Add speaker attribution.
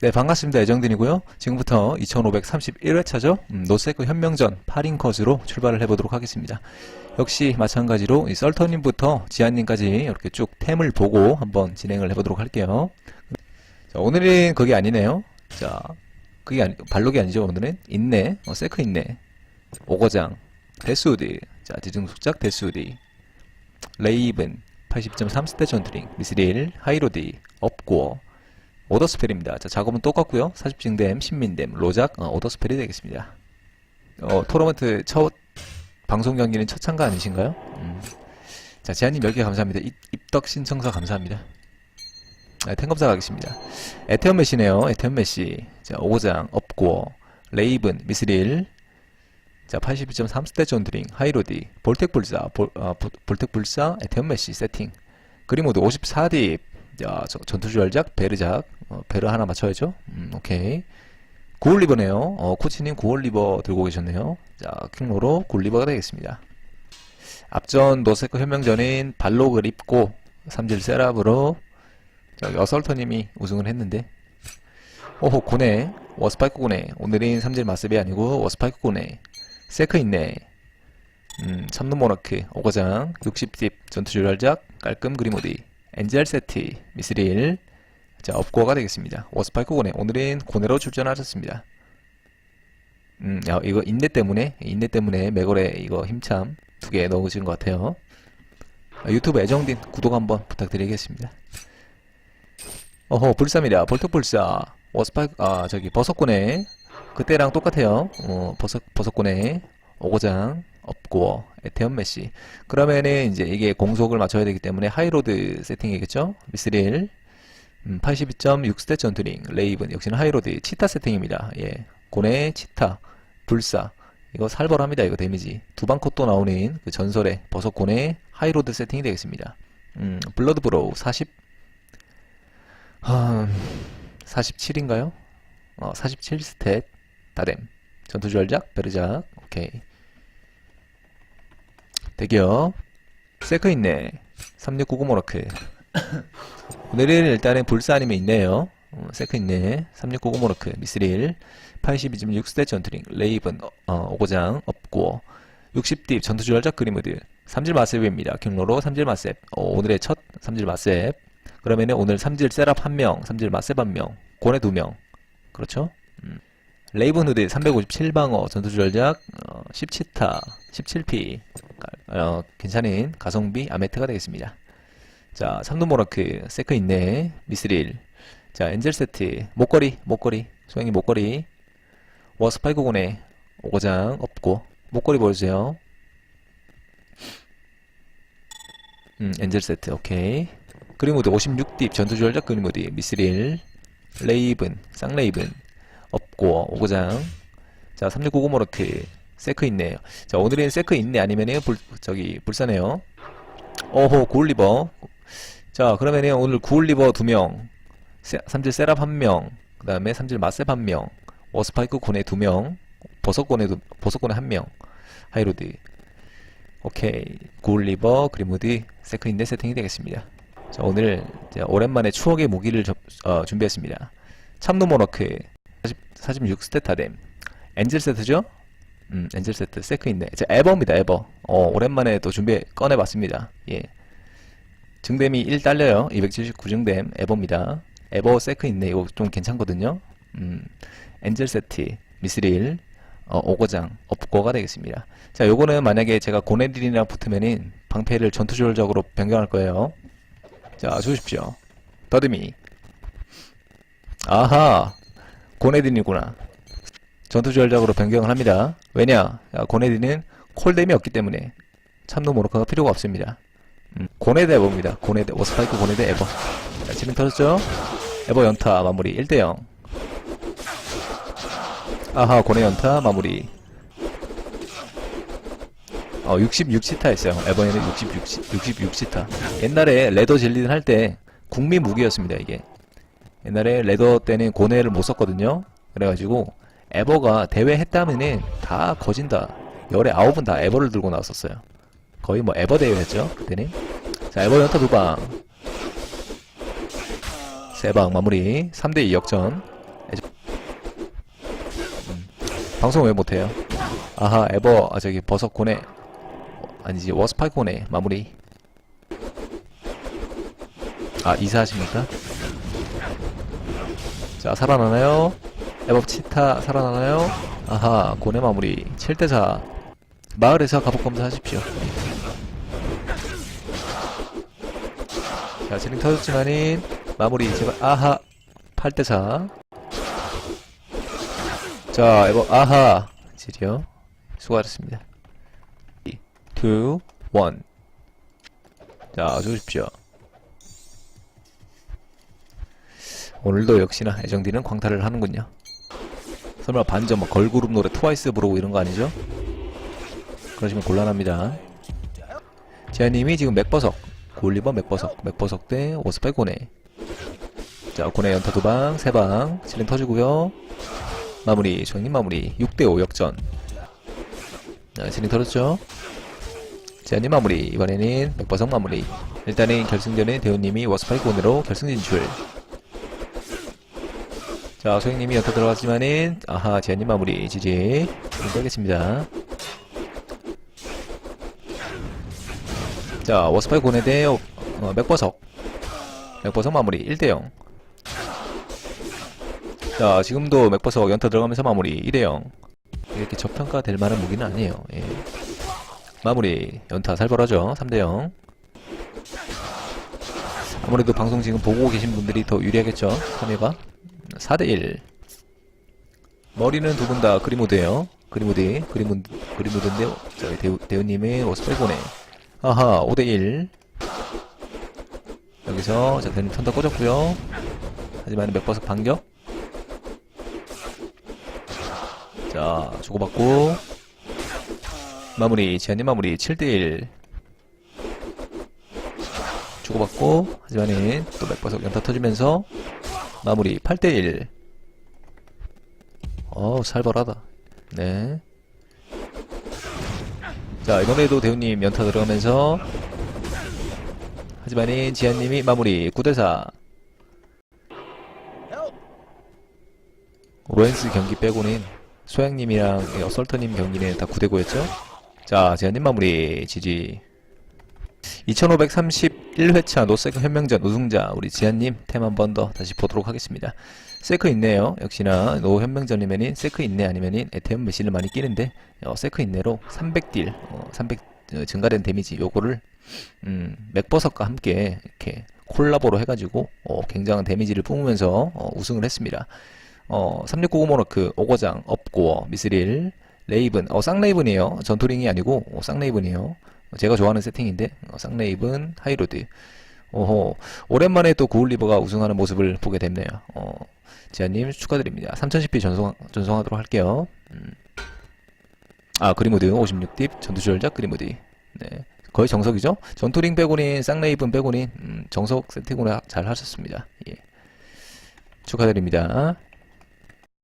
Speaker 1: 네, 반갑습니다. 애정딘이고요. 지금부터 2531회차죠. 음, 노세크 현명전 8인 컷으로 출발을 해보도록 하겠습니다. 역시 마찬가지로 이 썰터님부터 지한님까지 이렇게 쭉 템을 보고 한번 진행을 해보도록 할게요. 자, 오늘은 그게 아니네요. 자, 그게 아니, 발록이 아니죠. 오늘은 인내, 어, 세크 인내, 오거장, 데스우디, 자, 지중숙작 데스우디, 레이븐, 80.3스테 전트링, 미스릴, 하이로디, 업고, 오더스펠입니다. 자, 작업은 똑같고요. 사십증댐, 신민댐, 로작, 어, 오더스펠이 되겠습니다. 어, 토너먼트 첫 방송 경기는 첫 참가 아니신가요? 음. 자, 제한님 10개 감사합니다. 입, 입덕 신청서 감사합니다. 네, 탱검사 가겠습니다. 에테온 메시네요. 에테온 메시. 자, 오고장, 업고, 레이븐, 미스릴. 자, 82.3스탯 존드링, 하이로디, 볼텍 불사, 볼, 어, 부- 볼텍 불사, 에테온 메시 세팅. 그리모드 54딥. 자, 저, 전투주 열작, 베르작. 어, 베르 하나 맞춰야죠. 음, 오케이. 구올리버네요. 어, 코치님 구올리버 들고 계셨네요. 자, 킹로로 구올리버가 되겠습니다. 앞전 노세크 현명전인 발록을 입고 삼질 세랍으로 저기 어설터님이 우승을 했는데 오호 고네 워스파이크 고네 오늘은 삼질 마습이 아니고 워스파이크 고네 세크 있네 음 참눈 모나크 오거장 60딥 전투 조열작 깔끔 그리모디 엔젤 세티 미스릴 자 업고가 되겠습니다. 워스파이크 고네 오늘은 고네로 출전하셨습니다. 음 야, 이거 인내 때문에 인내 때문에 맥월에 이거 힘참 두 개 넣으신 것 같아요. 아, 유튜브 애정딘 구독 한번 부탁드리겠습니다. 어허 불사입니다. 볼톡불사. 워스파이크 아 저기 버섯고네 그때랑 똑같아요. 어 버섯 버섯고네 오고장 업고 에테온 메시. 그러면은 이제 이게 공속을 맞춰야 되기 때문에 하이로드 세팅이겠죠? 미스릴 음, 82.6 스탯 전투링 레이븐. 역시는 하이로드 치타 세팅입니다. 예. 고네 치타 불사. 이거 살벌합니다. 이거 데미지. 두방 컷도 나오는 그 전설의 버섯고네 하이로드 세팅이 되겠습니다. 음 블러드 브로우 40한 47인가요? 어, 47 스탯. 다뎀 전투 절작 베르작. 오케이 대기업 세크 있네 3699 모로크 오늘은 일단은 불사 아니면 있네요 어, 세크 있네 3699 모로크 미스릴 82.6 스탯 전투링 레이븐 어, 오고장 업고 60딥 전투 절작 그리무드 삼질 마셉입니다 경로로 삼질 마셉 어, 오늘의 첫 삼질 마셉 그러면은 오늘 삼질 세랍 한 명, 삼질 마셉 한 명, 고네 두 명. 그렇죠? 음. 레이븐 후드 357방어 전투 절작 어, 17타, 17P. 어, 괜찮은 가성비 아메트가 되겠습니다. 자, 삼눈 모라크 세크 있네. 미스릴. 자, 엔젤 세트. 목걸이, 목걸이. 소영이 목걸이. 워스파이크 고네. 오고장 없고. 목걸이 보여주세요. 음, 엔젤 세트. 오케이. 그리모드 56딥 전투 조절작 그리모드 미스릴 레이븐 쌍레이븐 업고 오고장. 자 3699 모로크 세크 있네요 자 오늘은 세크 있네. 아니면은 불 저기 불사네요. 오호 구올리버. 자 그러면은 오늘 구올리버 2명. 삼질 세랍 1명. 그 다음에 삼질 마셉 1명. 워스파이크 고네 2명. 버섯고네 두- 버섯고네 1명. 하이로드. 오케이. 구올리버 그리모드 세크 있네. 세팅이 되겠습니다. 자, 오늘 오랜만에 추억의 무기를 접- 어, 준비했습니다. 참노모너크 40, 46 스테타뎀 엔젤 세트죠? 음, 엔젤 세트 세크 있네. 자, 에버입니다. 에버. 어, 오랜만에 또 준비 꺼내 봤습니다. 예. 증댐이 1 딸려요. 279 증댐 에버입니다. 에버 세크 있네. 이거 좀 괜찮거든요. 음, 엔젤 세트 미스릴 어, 오거장 업고가 되겠습니다. 자, 요거는 만약에 제가 고네딜이랑 붙으면은 방패를 전투조절적으로 변경할 거예요. 자, 주십시오. 더듬이. 아하. 고네딘이구나. 전투 전략으로 변경을 합니다. 왜냐? 야, 고네딘은 콜뎀이 없기 때문에 참노 모로카가 필요가 없습니다. 음, 고네드 에버입니다. 고네드, 워스파이크 고네드 에버. 자, 지금 터졌죠? 에버 연타 마무리 1대0. 아하, 고네 연타 마무리. 어, 66시타 했어요. 에버에는 66, 66시타. 옛날에 레더 진리든 할 때 국민 무기였습니다, 이게. 옛날에 레더 때는 고뇌를 못 썼거든요. 그래가지고 에버가 대회 했다면은 다 거진다. 열에 아홉은 다 에버를 들고 나왔었어요. 거의 뭐 에버 대회였죠, 그때는. 자, 에버 연타 두 방. 세 방 마무리. 3대2 역전. 방송 왜 못해요? 아하, 에버, 아, 저기, 버섯. 어, 아니지, 워스파이 고네. 마무리. 아, 이사하십니까? 자, 살아나나요? 에버 치타 살아나나요? 아하, 고네 마무리. 7대4. 마을에서 가복 검사하십시오. 자, 진행 터졌지만인, 마무리. 제발, 아하. 8대4. 자, 에버, 아하. 지리요. 수고하셨습니다. 2, 1. 자, 주십시오. 오늘도 역시나 애정디는 광탈을 하는군요. 설마 반전 뭐 걸그룹 노래 트와이스 부르고 이런 거 아니죠? 그러시면 곤란합니다. 제아님이 지금 맥버석, 골리버 맥버석, 맥버석 대 오스파이 고네. 자, 고네 연타 두 방, 세 방, 실링 터지고요. 마무리, 조형님 마무리, 6대5 역전. 자, 실링 터졌죠? 제아님 마무리, 이번에는 맥버석 마무리. 일단은 결승전에 대우님이 워스파이 고네로 결승 진출. 자, 소영님이 연타 들어갔지만은, 아하, 제아님 마무리, 지지. 빼겠습니다. 자, 워스파이 고네 대, 어, 어, 맥버석. 맥버석 마무리, 1대0. 자, 지금도 맥버석 연타 들어가면서 마무리, 2대0. 이렇게 저평가 될 만한 무기는 아니에요. 예. 마무리, 연타 살벌하죠. 3대0. 아무래도 방송 지금 보고 계신 분들이 더 유리하겠죠. 3회가. 4대1. 머리는 두 분 다 그리모드에요. 그리모드, 그리모드, 그리모드인데, 저희 대우, 대우님의 고네. 아하, 5대1. 여기서, 자, 대님 턴더 꽂았고요 하지만 맥버섯 반격. 자, 주고받고. 마무리, 지한님 마무리, 7대1. 주고받고, 하지만은, 또 맥버섯 연타 터지면서, 마무리, 8대1. 어우, 살벌하다. 네. 자, 이번에도 대우님 연타 들어가면서, 하지만은 지한님이 마무리. 9대4 로렌스 경기 빼고는 소양님이랑 어설터님 경기는 다 9대9였죠? 자 지한님 마무리. 지지 2531회차 노세크 현명전 우승자 우리 지한님 템 한 번 더 다시 보도록 하겠습니다 세크 있네요 역시나 노 현명전이면은 세크 있네 아니면은 에테온 메시를 많이 끼는데 어, 세크 있네로 300딜 어, 300 어, 증가된 데미지 요거를 음, 맥버섯과 함께 이렇게 콜라보로 해가지고 어, 굉장한 데미지를 뿜으면서 어, 우승을 했습니다. 어, 3699 모노크, 오거장, 업고어, 미스릴, 레이븐, 어, 쌍레이븐이에요. 전투링이 아니고 어, 쌍레이븐이에요. 제가 좋아하는 세팅인데 어, 쌍레이븐, 하이로드. 오호, 오랜만에 또 구울리버가 우승하는 모습을 보게 됐네요. 어, 지아님 축하드립니다. 3010p 전송, 전송하도록 할게요. 음. 아, 그리모드 56딥, 전투절작 그리모드. 네. 거의 정석이죠? 전투링 빼고는 쌍레이븐 빼고는 음, 정석 세팅으로 잘 하셨습니다. 예. 축하드립니다.